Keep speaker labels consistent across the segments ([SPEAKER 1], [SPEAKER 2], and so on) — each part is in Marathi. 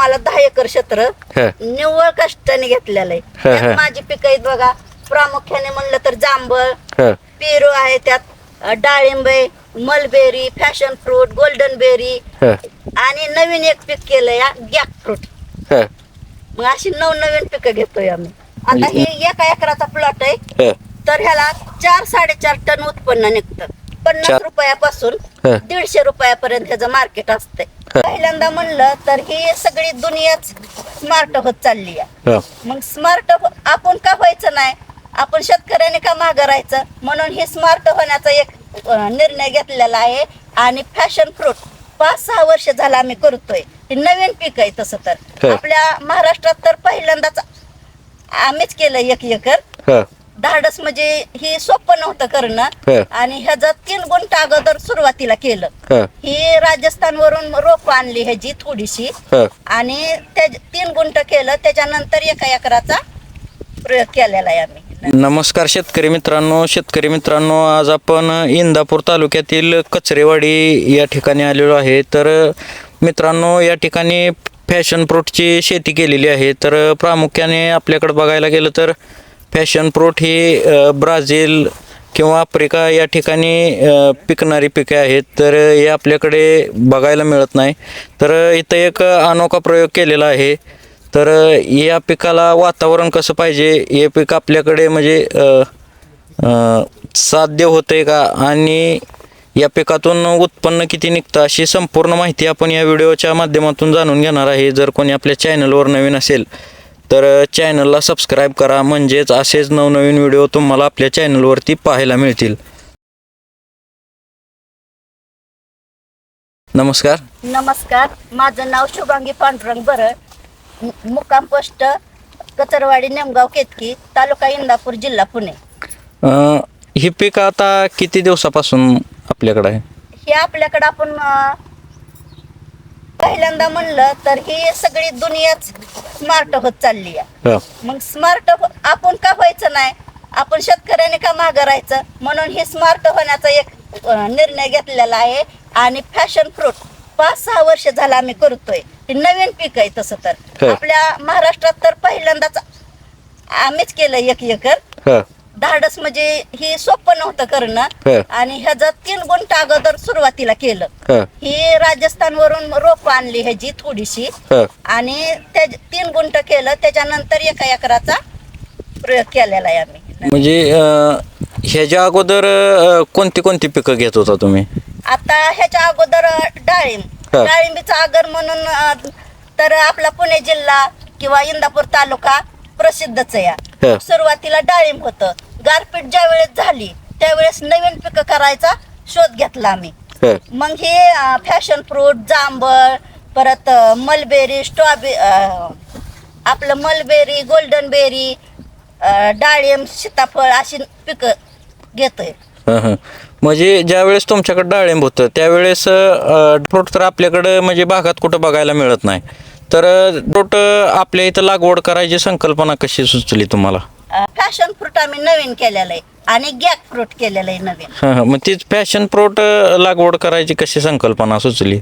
[SPEAKER 1] आम्हाला दहा एकर क्षेत्र
[SPEAKER 2] ह,
[SPEAKER 1] निव्वळ कष्टाने घेतलेलं आहे.
[SPEAKER 2] ह, ह.
[SPEAKER 1] त्यात माझी पिकं आहेत बघा. प्रामुख्याने म्हणलं तर जांभळ
[SPEAKER 2] ह,
[SPEAKER 1] पेरू आहे त्यात अ, डाळिंब आहे mulberry passion fruit golden berry
[SPEAKER 2] ह,
[SPEAKER 1] आणि नवीन एक पीक केलं या गॅक फ्रूट
[SPEAKER 2] ह,
[SPEAKER 1] मग अशी नवनवीन पिकं घेतोय आम्ही. आता हे एका एकराचा प्लॉट आहे.
[SPEAKER 2] ह,
[SPEAKER 1] तर ह्याला चार साडेचार टन उत्पन्न निघतं. पन्नास रुपयापासून
[SPEAKER 2] ह.
[SPEAKER 1] दीडशे रुपयापर्यंत ह्याचं मार्केट असतंय.
[SPEAKER 2] ह.
[SPEAKER 1] पहिल्यांदा म्हणलं तर ही सगळी दुनियाच स्मार्ट होत चालली आहे.
[SPEAKER 2] ह,
[SPEAKER 1] मग स्मार्ट आपण का व्हायचं नाही? आपण शेतकऱ्याने का मागं राहायचं? म्हणून हे स्मार्ट होण्याचा एक निर्णय घेतलेला आहे. आणि फॅशन फ्रूट पाच सहा वर्ष झाला आम्ही करतोय. हे नवीन पीक आहे तसं
[SPEAKER 2] ह.
[SPEAKER 1] तर आपल्या महाराष्ट्रात तर पहिल्यांदाच आम्हीच केलं एक एकर.
[SPEAKER 2] ह,
[SPEAKER 1] धाडस म्हणजे हे सोपं नव्हतं. करणं. आणि ह्याचं तीन गुंठ अगोदर सुरुवातीला केलं
[SPEAKER 2] ह,
[SPEAKER 1] ही राजस्थानवरून रोप आणली ह्याची थोडीशी. आणि त्या तीन गुंठ केलं त्याच्यानंतर एका एकराचा प्रयोग केलेला आहे आम्ही.
[SPEAKER 2] नमस्कार शेतकरी मित्रांनो. शेतकरी मित्रांनो आज आपण इंदापूर तालुक्यातील कचरेवाडी या ठिकाणी आलेलो आहे. तर मित्रांनो या ठिकाणी फॅशन फ्रूटची शेती केलेली आहे. तर प्रामुख्याने आपल्याकडे बघायला गेलं तर फॅशन फ्रूट ही ब्राझील किंवा आफ्रिका या ठिकाणी पिकणारी पिके आहेत. तर हे आपल्याकडे बघायला मिळत नाही. तर इथं एक अनोखा प्रयोग केलेला आहे. तर या पिकाला वातावरण कसं पाहिजे? हे पीक आपल्याकडे म्हणजे साध्य होते का? आणि या पिकातून उत्पन्न किती निघतं? अशी संपूर्ण माहिती आपण या व्हिडिओच्या माध्यमातून जाणून घेणार आहे. जर कोणी आपल्या चॅनलवर नवीन असेल तर चॅनलला सबस्क्राईब करा. म्हणजेच असेच नवनवीन व्हिडिओ तुम्हाला आपल्या चॅनलवरती पाहायला मिळतील. नमस्कार.
[SPEAKER 1] नमस्कार. माझं नाव शुभांगी पांडुरंग बरळ मु- मुक्काम पोस्ट कचरवाडी नेमगाव केतकी तालुका इंदापूर जिल्हा पुणे.
[SPEAKER 2] अ, ही पीक आता किती दिवसापासून आपल्याकडे आहे?
[SPEAKER 1] हे आपल्याकडं आपण अं, पहिल्यांदा म्हणलं तर ही सगळी दुनियाच स्मार्ट होत चालली आहे.
[SPEAKER 2] ह,
[SPEAKER 1] मग स्मार्ट आपण का व्हायचं नाही? आपण शेतकऱ्याने का मागं राहायचं? म्हणून हे स्मार्ट होण्याचा एक निर्णय घेतलेला आहे. आणि फॅशन फ्रूट पाच सहा वर्ष झाला आम्ही करतोय. हे नवीन पीक आहे तसं
[SPEAKER 2] ह.
[SPEAKER 1] तर आपल्या महाराष्ट्रात तर पहिल्यांदाच आम्हीच केलं एक एकर.
[SPEAKER 2] ह,
[SPEAKER 1] धाडस म्हणजे ही सोपं नव्हतं. करणं आणि ह्याचं तीन गुंठ अगोदर सुरुवातीला केलं
[SPEAKER 2] ह,
[SPEAKER 1] ही राजस्थानवरून रोप आणली ह्याची थोडीशी. आणि त्या तीन गुंठ केलं त्याच्यानंतर एका एकराचा प्रयोग केलेला आहे आम्ही
[SPEAKER 2] म्हणजे ह्याच्या अगोदर कोणती कोणती पिकं घेत होता तुम्ही
[SPEAKER 1] आता ह्याच्या अगोदर डाळिंब. डाळिंबीचा आगर म्हणून तर आपला पुणे जिल्हा किंवा इंदापूर तालुका प्रसिद्धच आहे. या. सुरुवातीला डाळिंब होतं गारपीट ज्या वेळेस झाली त्यावेळेस नवीन पिकं करायचा शोध घेतला आम्ही. मग हे फॅशन फ्रूट जांभळ परत मलबेरी स्ट्रॉबे अ, आपलं मलबेरी गोल्डन बेरी डाळिंब सीताफळ अशी पिकं घेतोय.
[SPEAKER 2] म्हणजे ज्यावेळेस तुमच्याकडे डाळिंब होतं त्यावेळेस फ्रूट तर आपल्याकडं म्हणजे भागात कुठं बघायला मिळत नाही. तर फ्रूट आपल्या इथं लागवड करायची संकल्पना कशी सुचली तुम्हाला?
[SPEAKER 1] फॅशन फ्रूट आम्ही नवीन केलेलं आहे आणि गॅक फ्रूट केलेलं आहे नवीन
[SPEAKER 2] हां हां मग तीच फॅशन फ्रूट लागवड करायची कशी संकल्पना सुचली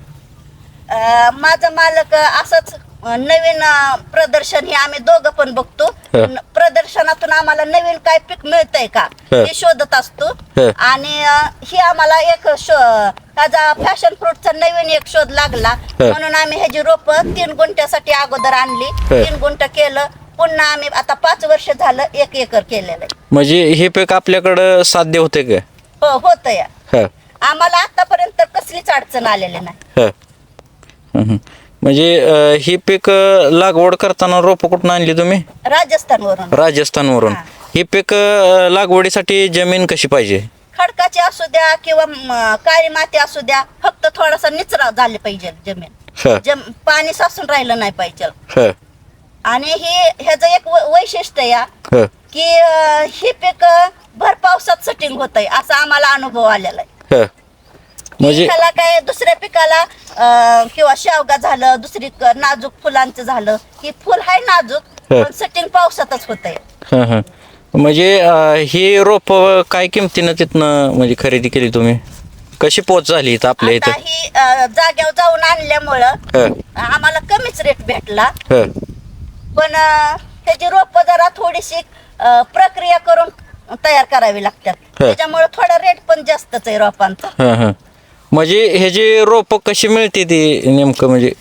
[SPEAKER 1] अ, माझं मालक असंच अ, नवीन अ, प्रदर्शन हे आम्ही दोघं पण बघतो
[SPEAKER 2] ह.
[SPEAKER 1] न- प्रदर्शनातून आम्हाला नवीन काय पीक मिळतंय का
[SPEAKER 2] ह.
[SPEAKER 1] हे शोधत असतो
[SPEAKER 2] ह.
[SPEAKER 1] आणि अ, ही आम्हाला एक शो त्याचा फॅशन फ्रूटचा नवीन एक शोध लागला
[SPEAKER 2] ह.
[SPEAKER 1] म्हणून आम्ही ह्याची रोप तीन गुंठ्यासाठी अगोदर आणली
[SPEAKER 2] ह.
[SPEAKER 1] तीन गुंठ केलं पुन्हा आम्ही आता पाच वर्ष झालं एक एकर केलेलं आहे.
[SPEAKER 2] म्हणजे हे पीक आपल्याकडं साध्य होते का?
[SPEAKER 1] हो होत या
[SPEAKER 2] ह.
[SPEAKER 1] आम्हाला आतापर्यंत कसलीच अडचण आलेली नाही.
[SPEAKER 2] ह. म्हणजे अ, ही पीक अ, लागवड करताना रोपं कुठून आणली तुम्ही?
[SPEAKER 1] राजस्थानवरून.
[SPEAKER 2] राजस्थानवरून.
[SPEAKER 1] हां.
[SPEAKER 2] ही पीक अ, लागवडीसाठी जमीन कशी पाहिजे?
[SPEAKER 1] खडकाची असू द्या किंवा म, काळी माती असू द्या फक्त थोडासा निचरा झाले पाहिजे जमीन.
[SPEAKER 2] ह.
[SPEAKER 1] जम पाणी साचून राहिलं नाही पाहिजे.
[SPEAKER 2] ह.
[SPEAKER 1] आणि हे ह्याचं एक वै- वैशिष्ट्य या
[SPEAKER 2] ह.
[SPEAKER 1] की अं, ही पीक भर पावसात सेटिंग होत आहे असा आम्हाला अनुभव आलेला आहे.
[SPEAKER 2] ह. म्हणजे
[SPEAKER 1] ह्याला काय दुसऱ्या पिकाला अं, किंवा शेवगा झालं दुसरी क- नाजूक फुलांचं झालं ही फुल आहे नाजूक
[SPEAKER 2] ह.
[SPEAKER 1] पण सेटिंग पावसातच होत आहे
[SPEAKER 2] हं, हं. म्हणजे अ, ही रोप काय किमतीनं तिथनं म्हणजे खरेदी केली तुम्ही? कशी पोच झाली इथं आपल्या
[SPEAKER 1] आता
[SPEAKER 2] इथं?
[SPEAKER 1] ही अं, जाग्यावर जाऊन आणल्यामुळं
[SPEAKER 2] हं,
[SPEAKER 1] आम्हाला कमीच रेट भेटला.
[SPEAKER 2] हं,
[SPEAKER 1] पण त्याची रोप जरा थोडीशी प्रक्रिया करून तयार करावी लागतात. त्याच्यामुळे थोडा रेट पण जास्तच आहे रोपांचा.
[SPEAKER 2] हं, हं. म्हणजे हे जे रोप कशी मिळते ती नेमकं म्हणजे?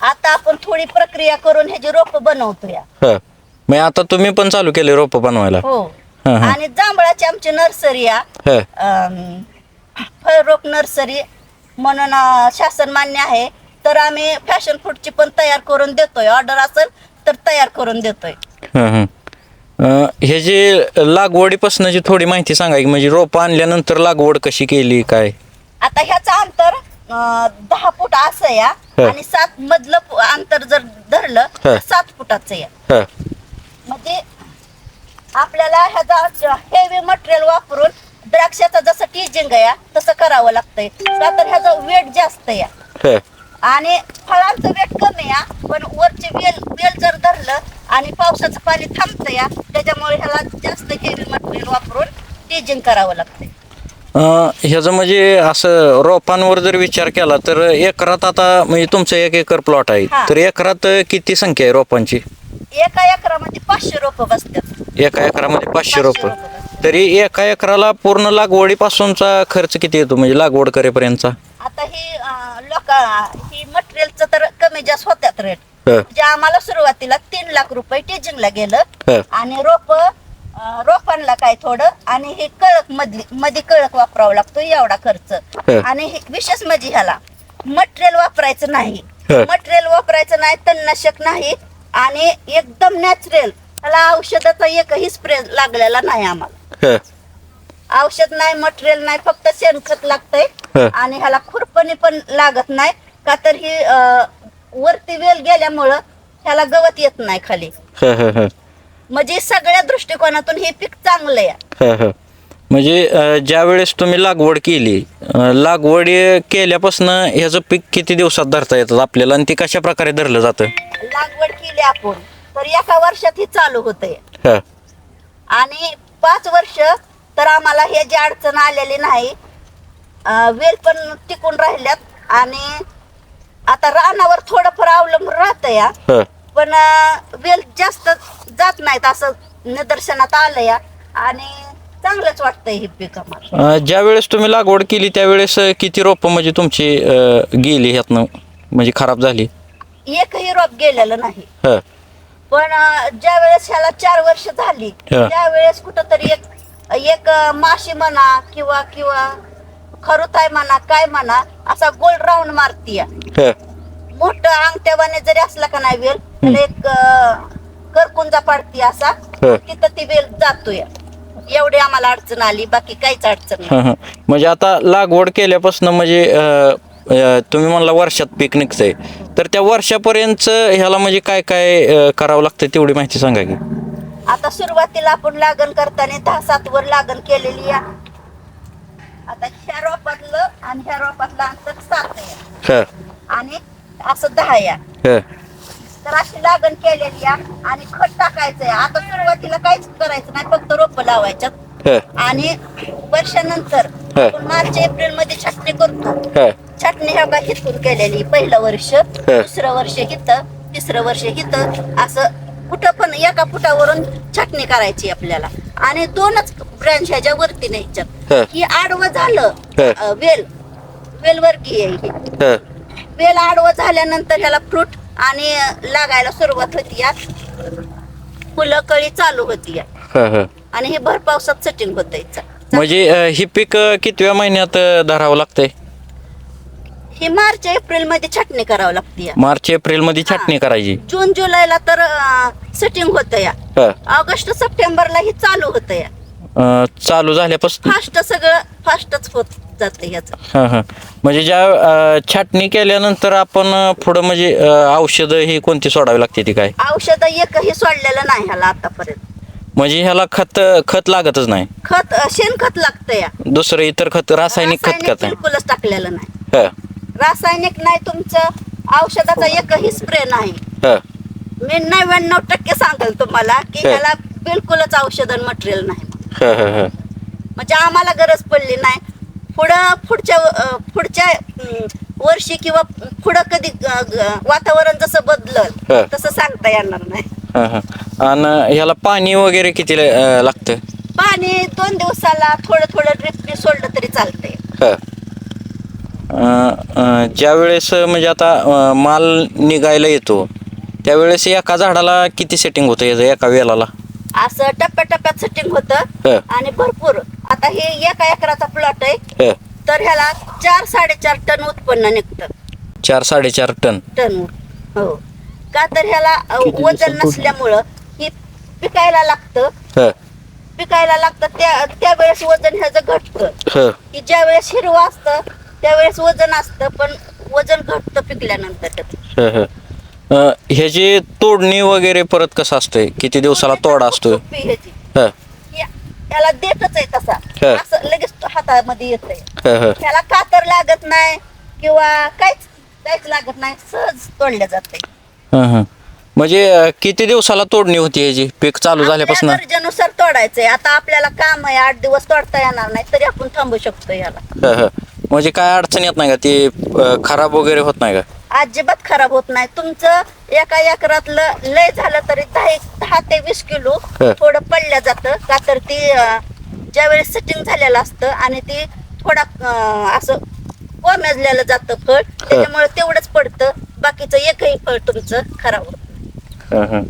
[SPEAKER 1] आता आपण थोडी प्रक्रिया करून ह्याची रोप बनवतो या
[SPEAKER 2] हं. मग आता तुम्ही पण चालू केले रोप बनवायला?
[SPEAKER 1] हो.
[SPEAKER 2] हं, हं.
[SPEAKER 1] आणि जांभळाची आमची नर्सरी या
[SPEAKER 2] हं,
[SPEAKER 1] फळरोप नर्सरी म्हणून शासन मान्य आहे. तर आम्ही फॅशन फूडची पण तयार करून देतोय. ऑर्डर असेल तर तयार करून देतोय.
[SPEAKER 2] हं, हं. अं, हे जे लागवडीपासूनची थोडी माहिती सांगा की म्हणजे रोप आणल्यानंतर लागवड कशी केली काय?
[SPEAKER 1] आता ह्याचं अंतर अं, दहा फूट असं या
[SPEAKER 2] हं.
[SPEAKER 1] आणि सात मधलं अंतर जर धरलं
[SPEAKER 2] हं.
[SPEAKER 1] सात फुटाचं या.
[SPEAKER 2] हं,
[SPEAKER 1] म्हणजे आपल्याला ह्याचा हेवी मटेरियल वापरून द्राक्षाचं जसं टीजिंग या तसं करावं लागतंय. का तर ह्याचं वेट जास्त या.
[SPEAKER 2] हं,
[SPEAKER 1] आणि फळांचं वेट कमी या पण वरचे वेल धरलं आणि पावसाचं पाणी थांबतं या. त्याच्यामुळे ह्याला जास्त हेवी मटेरियल वापरून टीजिंग करावं लागतंय.
[SPEAKER 2] अं, ह्याचं म्हणजे असं रोपांवर जर विचार केला तर एकरात आता म्हणजे तुमचं एक एकर प्लॉट आहे.
[SPEAKER 1] हा.
[SPEAKER 2] तर एकरात किती संख्या आहे रोपांची?
[SPEAKER 1] एका एकरामध्ये पाचशे रोपं बसतात.
[SPEAKER 2] एका एकरामध्ये पाचशे
[SPEAKER 1] पाचशे
[SPEAKER 2] रोप.
[SPEAKER 1] रोपं बसतात.
[SPEAKER 2] तरी एका एकराला पूर्ण लागवडीपासूनचा खर्च किती येतो म्हणजे लागवड करेपर्यंतचा?
[SPEAKER 1] आता ही लोक ही मटेरियलचं तर कमी जास्त होत्यात रेट म्हणजे आम्हाला सुरुवातीला तीन लाख रुपये टीचिंगला गेलं. आणि रोप रोपांना काय थोडं आणि हे कळक मधली मध्ये कळक वापरावं लागतो एवढा खर्च. आणि हे विशेष म्हणजे ह्याला मटेरियल वापरायचं नाही. मटेरियल वापरायचं नाही तणनाशक नाही आणि एकदम नॅचरल. ह्याला औषधाचा एकही स्प्रे लागलेला नाही आम्हाला. औषध नाही मटेरियल नाही फक्त शेणखत लागतंय. आणि ह्याला खुरपणी पण लागत नाही. का तर ही वरती वेल गेल्यामुळं ह्याला गवत येत नाही खाली.
[SPEAKER 2] हं, हं, हं,
[SPEAKER 1] म्हणजे सगळ्या दृष्टिकोनातून हे पीक चांगलं आहे
[SPEAKER 2] हं, हं. म्हणजे अं, ज्या वेळेस तुम्ही लागवड केली अं, लागवड केल्यापासून ह्याचं पीक किती दिवसात धरता येतात आपल्याला आणि ते कशा प्रकारे धरलं जातं?
[SPEAKER 1] लागवड केली आपण तर एका वर्षात ही चालू होते
[SPEAKER 2] हं,
[SPEAKER 1] आणि पाच वर्ष तर आम्हाला हे जी अडचण आलेली नाही अं, वेल पण टिकून राहिल्यात आणि आता रानावर थोडंफार अवलंबून राहतं या
[SPEAKER 2] हं,
[SPEAKER 1] पण अं, वेल जास्त जात नाहीत असं निदर्शनात आलं या आणि चांगलंच वाटतंय हे पीक आम्हाला.
[SPEAKER 2] अं, ज्या वेळेस तुम्ही लागवड केली त्यावेळेस अं, किती रोपं म्हणजे तुमची अं, गेली ह्यातनं? म्हणजे खराब झाली?
[SPEAKER 1] एकही रोप गेलेलं नाही.
[SPEAKER 2] हं,
[SPEAKER 1] पण ज्या वेळेस ह्याला चार वर्ष झाली
[SPEAKER 2] हा.
[SPEAKER 1] त्यावेळेस कुठंतरी एक एक अं, माशी म्हणा किंवा किंवा खरुताय म्हणा काय म्हणा असा गोल राऊंड मारतीया.
[SPEAKER 2] हं,
[SPEAKER 1] मोठं अंगठ्यावाने जरी असला का नाही वेल एक करकुंजा पाडती असा. तिथं ती वेल जातोय. एवढी आम्हाला अडचण आली बाकी काहीच अडचण नाही.
[SPEAKER 2] म्हणजे आता लागवड केल्यापासून म्हणजे अं, अं, तुम्ही म्हणला वर्षात पीक निघतंय तर त्या वर्षापर्यंत ह्याला म्हणजे काय काय अं, करावं लागतं तेवढी माहिती सांगा की.
[SPEAKER 1] आता सुरुवातीला आपण लागण करताना दहा सात वर लागण केलेली या आता ह्या रोपातलं आणि ह्या रोपातलं अंतर सात आहे.
[SPEAKER 2] हं,
[SPEAKER 1] आणि असं दहा या
[SPEAKER 2] हं,
[SPEAKER 1] तर अशी लागण केलेली या आणि खत टाकायचंय आता सुरुवातीला काहीच करायचं नाही फक्त रोप लावायच्यात.
[SPEAKER 2] हं,
[SPEAKER 1] आणि वर्षानंतर
[SPEAKER 2] हा.
[SPEAKER 1] आपण मार्च एप्रिलमध्ये छाटणी करतो.
[SPEAKER 2] हं,
[SPEAKER 1] छाटणी ह्या का हिथून केलेली पहिलं वर्ष दुसरं वर्ष हिथं तिसरं वर्ष हिथं असं कुठं पण एका फुटावरून छाटणी करायची आपल्याला. आणि दोनच ब्रँच ह्याच्या वरती
[SPEAKER 2] हा.
[SPEAKER 1] न्यायच्यात ही आडवं झालं.
[SPEAKER 2] हा.
[SPEAKER 1] अं, वेल. आहे ही.
[SPEAKER 2] हं,
[SPEAKER 1] वेल आडवं झाल्यानंतर ह्याला फ्रूट आणि लागायला सुरुवात होती या फुलं कळी चालू होती या
[SPEAKER 2] हं, हं.
[SPEAKER 1] आणि हे भर पावसात सेटिंग होत
[SPEAKER 2] म्हणजे अं, ही पीक अं, कितव्या महिन्यात अं, धरावं लागतंय?
[SPEAKER 1] हे मार्च एप्रिलमध्ये छाटणी करावं लागते या
[SPEAKER 2] मार्च एप्रिलमध्ये छाटणी करायची.
[SPEAKER 1] जून जुलैला तर सेटिंग होतं या
[SPEAKER 2] हं,
[SPEAKER 1] ऑगस्ट सप्टेंबरला ही चालू होतं या
[SPEAKER 2] अं, चालू झाल्यापासून
[SPEAKER 1] फास्ट सगळं फास्टच होत जातं
[SPEAKER 2] हं, हं. म्हणजे ज्या अं, छाटणी केल्यानंतर आपण अं, पुढं म्हणजे अं, औषधं ही कोणती सोडावी लागते ती काय?
[SPEAKER 1] औषध एकही सोडलेलं नाही ह्याला आतापर्यंत.
[SPEAKER 2] म्हणजे ह्याला खत खत लागतच नाही.
[SPEAKER 1] खत अं, शेणखत लागतं या.
[SPEAKER 2] दुसरं इतर खत रासायनिक खत
[SPEAKER 1] रासायनिक
[SPEAKER 2] आहे
[SPEAKER 1] बिलकुलच टाकलेलं नाही.
[SPEAKER 2] हं,
[SPEAKER 1] रासायनिक नाही तुमचं औषधाचा एकही स्प्रे नाही.
[SPEAKER 2] हं,
[SPEAKER 1] मी नव्याण्णव टक्के सांगेल तुम्हाला की
[SPEAKER 2] हे.
[SPEAKER 1] ह्याला बिलकुलच औषध मटेरियल नाही.
[SPEAKER 2] हं, हं, हं.
[SPEAKER 1] म्हणजे आम्हाला गरज पडली नाही पुढं पुढच्या पुढच्या वर्षी किंवा पुढं कधी वातावरण जसं. बदलल तसं सांगता येणार नाही
[SPEAKER 2] हा, हा. आणि ह्याला पाणी वगैरे किती लागतं
[SPEAKER 1] पाणी दोन दिवसाला थोडं थोडं ड्रिपने सोडलं तरी चालतंय
[SPEAKER 2] हा. ज्या वेळेस म्हणजे आता माल निघायला येतो त्यावेळेस एका झाडाला किती सेटिंग होतं याचं एका वेलाला
[SPEAKER 1] असं टप्प्याटप्प्यात सेटिंग होतं
[SPEAKER 2] हं.
[SPEAKER 1] आणि भरपूर आता हे एका एकराचा प्लॉट आहे
[SPEAKER 2] हं.
[SPEAKER 1] तर ह्याला चार साडेचार टन उत्पन्न निघतं
[SPEAKER 2] चार साडेचार टन
[SPEAKER 1] टन हो का तर ह्याला अ, वजन नसल्यामुळं ही पिकायला लागतं
[SPEAKER 2] हं.
[SPEAKER 1] पिकायला लागतं त्या त्यावेळेस वजन ह्याचं घटतं
[SPEAKER 2] हं.
[SPEAKER 1] की ज्या वेळेस हिरवं असतं त्यावेळेस वजन असतं पण वजन घटतं पिकल्यानंतर त्याचं.
[SPEAKER 2] हं, हं. अं, ह्याची तोडणी वगैरे परत कसं असतंय? किती दिवसाला तोडा असतो
[SPEAKER 1] सोपी ह्याची.
[SPEAKER 2] हं.
[SPEAKER 1] या- याला देतच आहे तसा.
[SPEAKER 2] हं.
[SPEAKER 1] असं लगेच हातामध्ये येत आहे
[SPEAKER 2] हं, हं.
[SPEAKER 1] त्याला कातर लागत नाही किंवा काहीच काहीच लागत नाही. सहज तोडल्या जाते
[SPEAKER 2] हं, हं. म्हणजे अं, किती दिवसाला तोडणी होती याची पीक चालू झाल्यापासून?
[SPEAKER 1] आपल्या गरजेनुसार तोडायचंय. आता आपल्याला काम आहे. आठ दिवस तोडता येणार नाही. तरी आपण थांबू शकतो याला.
[SPEAKER 2] म्हणजे काय अडचण येत नाही का? ती अं, खराब वगैरे होत नाही का?
[SPEAKER 1] अजिबात खराब होत नाही तुमचं एका एकरातलं लय झालं तरी दहा दहा ते वीस किलो
[SPEAKER 2] हं.
[SPEAKER 1] थोडं पडल्या जातं का तर ती अं, ज्यावेळेस सेटिंग झालेलं असतं आणि ती थोडा अं, असं कोमेजलेलं जातं फळ त्याच्यामुळे तेवढंच पडतं बाकीचं एकही फळ तुमचं खराब होत नाही.
[SPEAKER 2] हं, हं.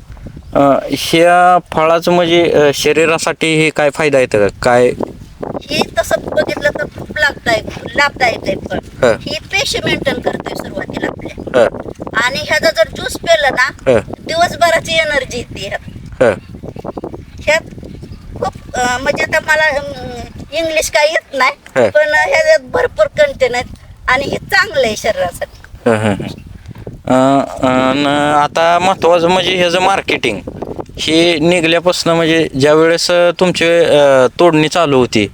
[SPEAKER 2] अं, ह्या फळाचं म्हणजे अं, शरीरासाठी हे काय फायदा येतं का काय
[SPEAKER 1] ही तसं बघितलं तर खूप लाभदायक लाभदायक आहे. फळ. ही. पेशी मेंटेन करते सुरुवातीला आपल्या.
[SPEAKER 2] हं,
[SPEAKER 1] आणि ह्याचा जर ज्यूस पेलं ना दिवसभराची एनर्जी येते ह्यात.
[SPEAKER 2] हं.
[SPEAKER 1] ह्यात खूप म्हणजे आता मला इंग्लिश काही येत नाही. पण ह्याच्यात भरपूर कंटेन आहेत आणि हे चांगलं आहे शरीरासाठी.
[SPEAKER 2] आता महत्वाचं म्हणजे ह्याचं मार्केटिंग हे निघल्यापासून म्हणजे ज्या वेळेस तुमची तोडणी चालू होती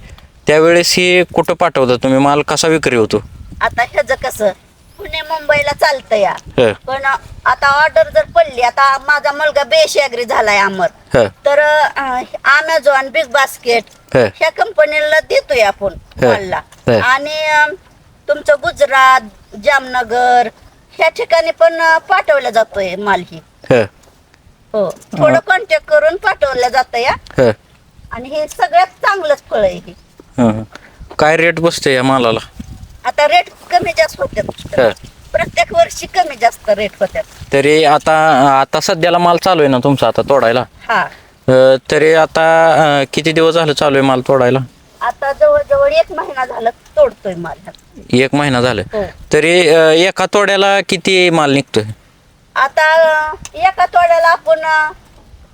[SPEAKER 2] त्यावेळेस ही कुठं पाठवता तुम्ही? माल कसा विक्री होतो?
[SPEAKER 1] आता ह्याचं कसं पुणे मुंबईला चालतं या
[SPEAKER 2] हं,
[SPEAKER 1] पण आता ऑर्डर जर पडली आता माझा मुलगा बेश ॲग्री झालाय अमर
[SPEAKER 2] हं,
[SPEAKER 1] तर अमेझॉन बिग बास्केट
[SPEAKER 2] हं.
[SPEAKER 1] ह्या कंपनीला देतोय आपण
[SPEAKER 2] हं.
[SPEAKER 1] मालला.
[SPEAKER 2] हं.
[SPEAKER 1] आणि अं, तुमचं गुजरात जामनगर ह्या ठिकाणी पण अं, पाठवला जातोय माल ही.
[SPEAKER 2] हं,
[SPEAKER 1] हो. थोडं कॉन्टॅक्ट करून पाठवलं जातं या
[SPEAKER 2] हं,
[SPEAKER 1] आणि हे सगळ्यात चांगलंच फळ आहे हे.
[SPEAKER 2] हं. काय रेट बसते या मालाला?
[SPEAKER 1] आता रेट कमी जास्त होतात
[SPEAKER 2] हं.
[SPEAKER 1] प्रत्येक वर्षी कमी जास्त रेट होतात
[SPEAKER 2] तरी आता आता सध्याला माल चालू आहे ना तुमचा आता तोडायला?
[SPEAKER 1] हा.
[SPEAKER 2] अं, तरी आता अं, किती दिवस झालं चालू आहे माल तोडायला?
[SPEAKER 1] आता जवळजवळ एक महिना झाला तोडतोय माल.
[SPEAKER 2] एक महिना झालं.
[SPEAKER 1] हो.
[SPEAKER 2] तरी अं, एका तोड्याला किती माल निघतोय?
[SPEAKER 1] आता अं, एका तोड्याला आपण अं,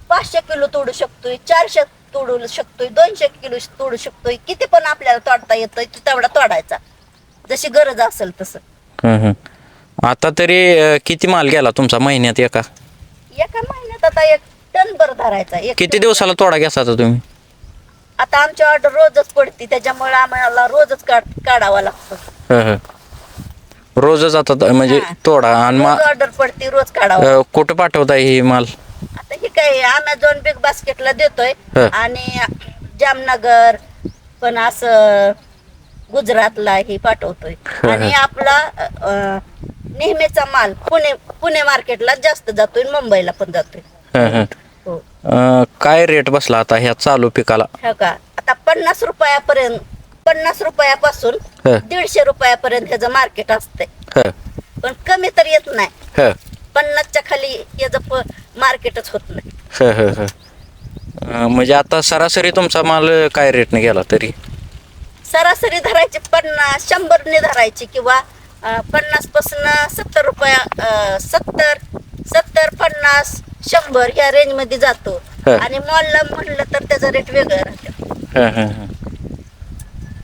[SPEAKER 1] पाचशे किलो तोडू शकतोय चारशे तोडू शकतोय दोनशे किलो तोडू शकतोय किती पण आपल्याला तोडता येतोय तेवढा तोडायचा जशी गरज असेल तसं.
[SPEAKER 2] आता तरी अं, किती माल गेला तुमचा महिन्यात एका
[SPEAKER 1] एका महिन्यात आता एक टन भर धरायचा एक
[SPEAKER 2] किती. दिवसाला तोडा घ्यायचा आता तुम्ही
[SPEAKER 1] आता आमची ऑर्डर रोजच पडते त्याच्यामुळे आम्हाला रोजच काढ काढावा लागतो
[SPEAKER 2] हं, हं. रोजच आता त- म्हणजे
[SPEAKER 1] हा.
[SPEAKER 2] तोडा आणि मा
[SPEAKER 1] ऑर्डर पडते रोज काढावा
[SPEAKER 2] अं, कुठं पाठवताय ही माल
[SPEAKER 1] आता हे काय अमेझॉन बिग बास्केटला देतोय.
[SPEAKER 2] हं.
[SPEAKER 1] आणि जामनगर पण असं गुजरातला ही पाठवतोय. आणि. आपला अं, नेहमीचा माल पुणे पुणे मार्केटला जास्त जातोय मुंबईला पण जातोय.
[SPEAKER 2] हं, हं.
[SPEAKER 1] हो.
[SPEAKER 2] अं, काय रेट बसला आता ह्या चालू पिकाला?
[SPEAKER 1] हो का? आता पन्नास रुपयापर्यंत पन्नास रुपयापासून
[SPEAKER 2] हं.
[SPEAKER 1] दीडशे रुपयापर्यंत ह्याचं मार्केट असतंय.
[SPEAKER 2] हं,
[SPEAKER 1] पण कमी तर येत नाही.
[SPEAKER 2] हं,
[SPEAKER 1] पन्नासच्या खाली याचं मार्केटच होत नाही
[SPEAKER 2] हं, हं, हं. अं, म्हणजे आता सरासरी तुमचा माल काय रेटने गेला तरी
[SPEAKER 1] सरासरी धरायची पन्नास शंभरने धरायची किंवा पन्नासपासून सत्तर रुपया सत्तर सत्तर पन्नास शंभर ह्या रेंजमध्ये जातो
[SPEAKER 2] हं.
[SPEAKER 1] आणि मॉलला म्हणलं तर त्याचा रेट वेगळा राहतो
[SPEAKER 2] हं, हं, हं.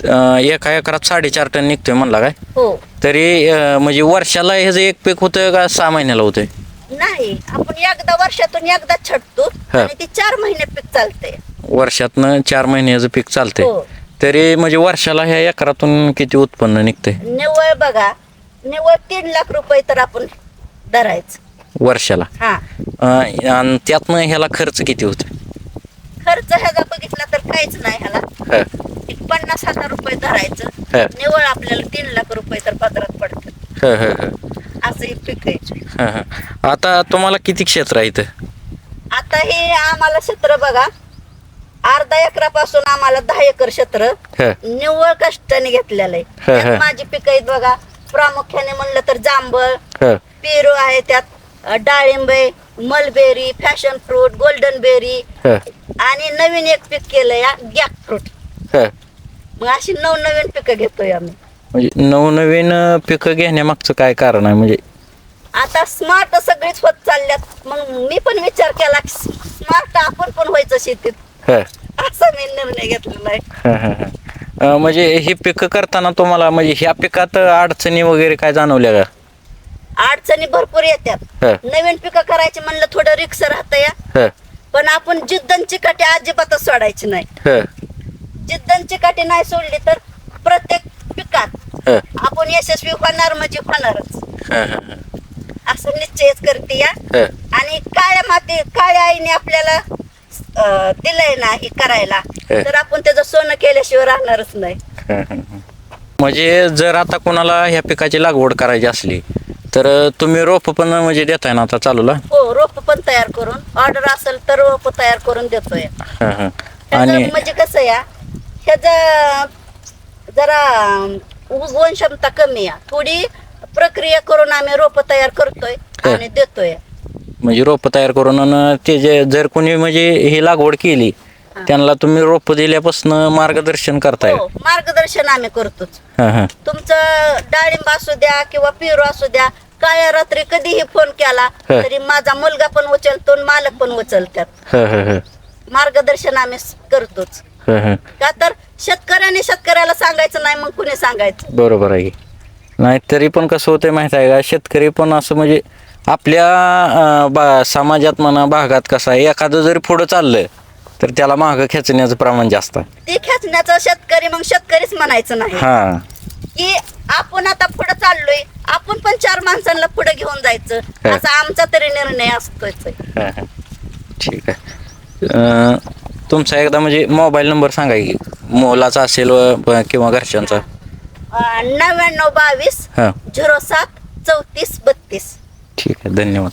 [SPEAKER 2] अं, एका एकरात साडेचार टन निघतोय म्हणला काय
[SPEAKER 1] हो
[SPEAKER 2] तरी अं, म्हणजे वर्षाला ह्याचं एक पीक होतं का सहा महिन्याला होतंय?
[SPEAKER 1] नाही आपण एकदा वर्षातून एकदा छटतो
[SPEAKER 2] हं.
[SPEAKER 1] आणि ती चार महिने पीक चालते
[SPEAKER 2] वर्षातनं चार महिन्याचं पीक चालतंय.
[SPEAKER 1] हो.
[SPEAKER 2] तरी म्हणजे वर्षाला ह्या एकरातून किती उत्पन्न निघतंय?
[SPEAKER 1] निव्वळ बघा निव्वळ तीन लाख रुपये तर आपण धरायचं.
[SPEAKER 2] वर्षाला.
[SPEAKER 1] हा.
[SPEAKER 2] अं, आणि त्यातनं ह्याला खर्च किती होतो
[SPEAKER 1] खर्च ह्याचा बघितला तर काहीच नाही ह्याला.
[SPEAKER 2] हं,
[SPEAKER 1] एक पन्नास हजार रुपये धरायचं. निवळ आपल्याला तीन लाख रुपये तर पदरात पडतात.
[SPEAKER 2] हं, हं, हं.
[SPEAKER 1] असं हे पीक आहे
[SPEAKER 2] हं, हं. आता तुम्हाला किती क्षेत्र आहे इथं?
[SPEAKER 1] आता हे आम्हाला क्षेत्र बघा. अर्धा एकरापासून आम्हाला दहा एकर क्षेत्र
[SPEAKER 2] हं,
[SPEAKER 1] निव्वळ कष्टाने घेतलेलं आहे.
[SPEAKER 2] हा, हा.
[SPEAKER 1] त्यात माझी पिकं आहेत बघा. प्रामुख्याने म्हणलं तर जांभळ
[SPEAKER 2] हं,
[SPEAKER 1] पेरू आहे त्यात. अ, डाळिंब आहे mulberry passion fruit golden berry.
[SPEAKER 2] हं,
[SPEAKER 1] आणि नवीन एक पीक केलं या गॅप फ्रूट.
[SPEAKER 2] हं.
[SPEAKER 1] मग अशी नवनवीन पिकं घेतोय आम्ही.
[SPEAKER 2] म्हणजे नवनवीन पिकं घेण्यामागचं काय कारण आहे? म्हणजे
[SPEAKER 1] आता स्मार्ट सगळीच होत चालल्यात. मग मी पण विचार केला स्मार्ट आपण पण व्हायचं शेतीत.
[SPEAKER 2] हं,
[SPEAKER 1] असा मी निर्णय घेतलेला आहे.
[SPEAKER 2] हं, हं, हं. अं, म्हणजे ही पिकं करताना तुम्हाला म्हणजे ह्या पिकात अडचणी वगैरे काय जाणवल्या का?
[SPEAKER 1] अडचणी भरपूर येतात
[SPEAKER 2] हं,
[SPEAKER 1] नवीन पिकं करायची म्हणलं थोडं रिक्स राहतं या.
[SPEAKER 2] हं,
[SPEAKER 1] पण आपण जिद्दनची काठी अजिबातच सोडायची नाही.
[SPEAKER 2] हं,
[SPEAKER 1] जिद्दनची काठी नाही सोडली तर प्रत्येक पिकात
[SPEAKER 2] हं,
[SPEAKER 1] आपण यशस्वी होणार म्हणजे होणारच. असं निश्चयच करते या
[SPEAKER 2] हं,
[SPEAKER 1] आणि काळ्या माती काळ्या आईने आपल्याला अं, दिलंय ना हे करायला
[SPEAKER 2] हं.
[SPEAKER 1] तर आपण त्याचं सोनं केल्याशिवाय राहणारच नाही.
[SPEAKER 2] म्हणजे जर आता कोणाला ह्या पिकाची लागवड करायची असली तर तुम्ही रोप पण म्हणजे देताय ना आता चालूला
[SPEAKER 1] हो रोप पण तयार करून ऑर्डर असेल तर रोप तयार करून देतोय
[SPEAKER 2] हं, हं.
[SPEAKER 1] आणि म्हणजे कसं या ह्याचा जरा उगवण क्षमता कमी आहे थोडी प्रक्रिया करून आम्ही रोप तयार करतोय. आणि देतोय
[SPEAKER 2] म्हणजे रोप तयार करून अन ते जे जर कोणी म्हणजे ही लागवड केली. त्यांना तुम्ही रोप दिल्यापासून मार्गदर्शन करताय
[SPEAKER 1] हो मार्गदर्शन आम्ही करतोच
[SPEAKER 2] हं, हं.
[SPEAKER 1] तुमचं डाळिंब असू द्या किंवा पेरू असू द्या काळ्या रात्री कधीही फोन केला
[SPEAKER 2] हं.
[SPEAKER 1] तरी माझा मुलगा पण उचलतो आणि मालक पण उचलतात
[SPEAKER 2] हं, हं, हं.
[SPEAKER 1] मार्गदर्शन आम्ही स- करतोच. का तर शेतकऱ्याने शेतकऱ्याला सांगायचं नाही मग कुणी सांगायचं?
[SPEAKER 2] बरोबर आहे. नाही तरी पण कसं होतंय माहीत आहे का? शेतकरी पण असं म्हणजे आपल्या अं, बा समाजात म्हणा भागात कसं आहे एखादं जरी पुढं चाललं तर त्याला मागं खेचण्याचं प्रमाण जास्त आहे.
[SPEAKER 1] ते खेचण्याचं शेतकरी मग शेतकरीच म्हणायचं नाही.
[SPEAKER 2] हां.
[SPEAKER 1] की आपण आता पुढे चाललोय आपण पण चार माणसांना पुढे घेऊन जायचं.
[SPEAKER 2] हा.
[SPEAKER 1] असा आमचा तरी निर्णय असतोय.
[SPEAKER 2] ठीक आहे. अं, तुमचा एकदा म्हणजे मोबाईल नंबर सांगा की मोलाचा असेल व- किंवा घरच्यांचा.
[SPEAKER 1] नव्याण्णव बावीस
[SPEAKER 2] हां.
[SPEAKER 1] झिरो सात चौतीस बत्तीस.
[SPEAKER 2] ठीक आहे धन्यवाद.